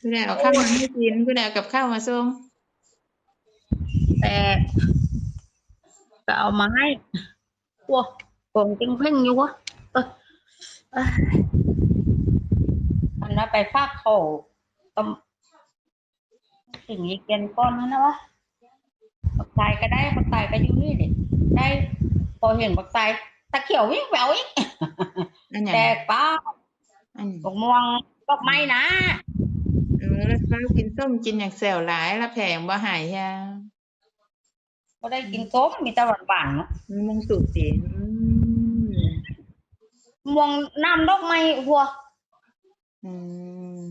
ผู้ใดเอาข้าวมาให้กินผู้ใดเอากับข้าวมาส่งแต่ก็เอามาให้วัวกงจิงเพ่งอยู่วะเออเอ้ยอันนั้นไปฟากเขาตำถึงยีเกนก้อนนั่นนะวะบักไตายก็ได้บักไตายก็อยู่นี่ดิได้ พอเห็นบักไตายตะเขียววิ่งแหววอีกอันหยังแต่ป้าอันหยังบกม่วงดอกไม้นะ กินส้มกินอย่างแซวหลายแล้วแผงบ่หายยาก็ได้กินส้มมีแต่หวานๆเนาะมงสุกสิอืมม่วงน้ำดอกไม้หัวอืม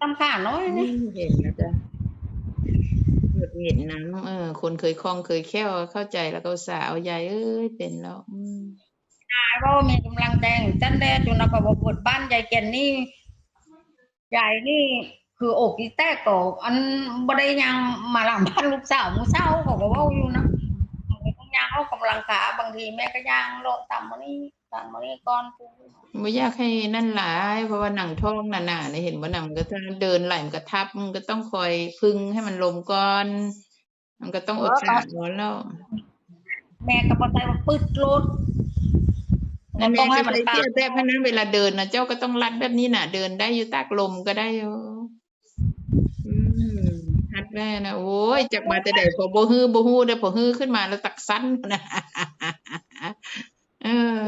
ตำขาน้อยนี่เห็นแล้วจ้ะหยุดเห็นน้ำเออ คนเคยคล่องเคยแค่วเข้าใจแล้วก็อุตสาวเอายายเอ้ยเป็นแล้วอืมตายเพราะว่ามีกำลังแดงจันแดจนเราก็บอกบทบ้านยายเกนนี่ยายนี่ คืออกอีแตกก็อันบ่ได้ยังมาหลังบ้านลูกสาวมื้อเช้าก็ก็เว้าอยู่นะต้องย่างเอากำลังขาบางทีแม่ก็ย่างโลดต่ำมานี่ต่ำมานี่ก่อนกูไม่อยากให้นั่นหลายเพราะว่าหนังท้องหนาๆเนี่ยเห็นว่าหนังมันก็จะเดินไหลมันก็ทับมันก็ต้องคอยพึ่งให้มันลมก่อน มันก็ต้องอดสาร้อนแล้ว แม่ก็บ่ได้ว่าปึดโลดนั่นต้แม่องให้ก็มันเลยตาเที่ยวแต่เพราะนั้นเวลาเดินนะเจ้าก็ต้องรัดแบบนี้น่ะ เดินได้อยู่ตากลมก็ได้อยู่ อืมฮัดแม่นะโอ้ยจากมาแต่ใดพอบ่ฮื้อบ่ฮู้ได้อพอฮื้อขึ้นมาแล้วตักสั้นนะเออ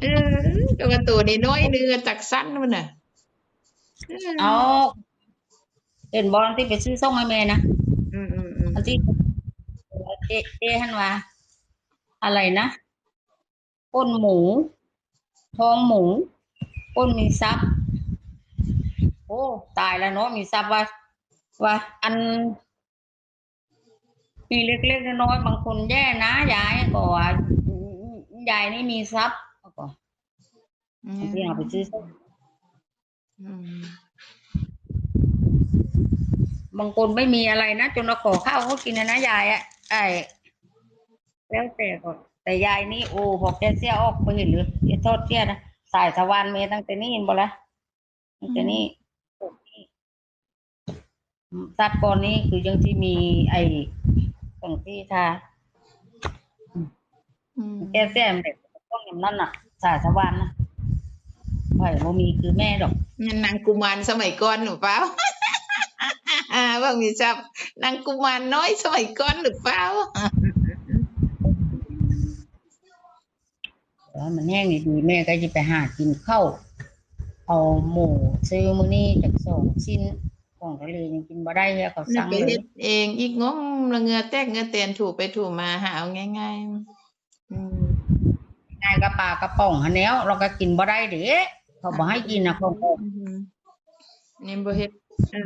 เออก็ว่าตัวน้อยๆนึงอะตักสั้นมันน่ะเออเอาเห็นบอลที่ไปซื้อส่งให้แม่นะอืมอืมอืมอันที่เจเจฮันว่าอะไรนะก้นหมูท้องหมูก้นมีซับ โอ้ตายแล้วเนาะมีซับว่า ว่า อันมีเล็กๆน้อยๆบางคนแย่นะยายก็ว่ายายนี่มีซับก็อือันที่เอาไปซื้อส้มบางคนไม่มีอะไรนะจนเราขอข้าวเขากินนะนะยายอะไอ้แล้วแต่ก็แต่ยายนี่โอ้พอแกเสียออกไปเห็นหรือไอ้โทษเสียนะสายสวรรค์เมตั้งแต่นี่เห็นบ่ละตั้งแต่นี่ ตว์ก่อนนี้คือยังที่มีไอ้ตรงที่ทาอืมแกเสียมันเด็กต้องอย่างนั้นน่ะ สายสวรรค์นะไผ่บ่มีคือแม่ดอกงั้นนางกุมารสมัยก่อนหรือเปล่าอ่าว่ามีจับนางกุมารน้อยสมัยก่อนหรือเปล่าแล้วมันแห้งดีๆแม่ก็จะไปหากินข้าวเอาหมูซื้อมื้อนี้จากสองชิ้น ของทะเลยังกินบ่ได้แล้วเขานี่สั่งไปเลเฮ็ยดเองอีกงงละเหงือแตกเหงือเตียนถูกไปถูกมาหาเอาง่ายๆอืมนายกระปากระป๋องหันแนวเราก็กินบ่ได้เด้เขาบ่ให้กินนะของอืมนี่บ่เฮ็ดเอ้ย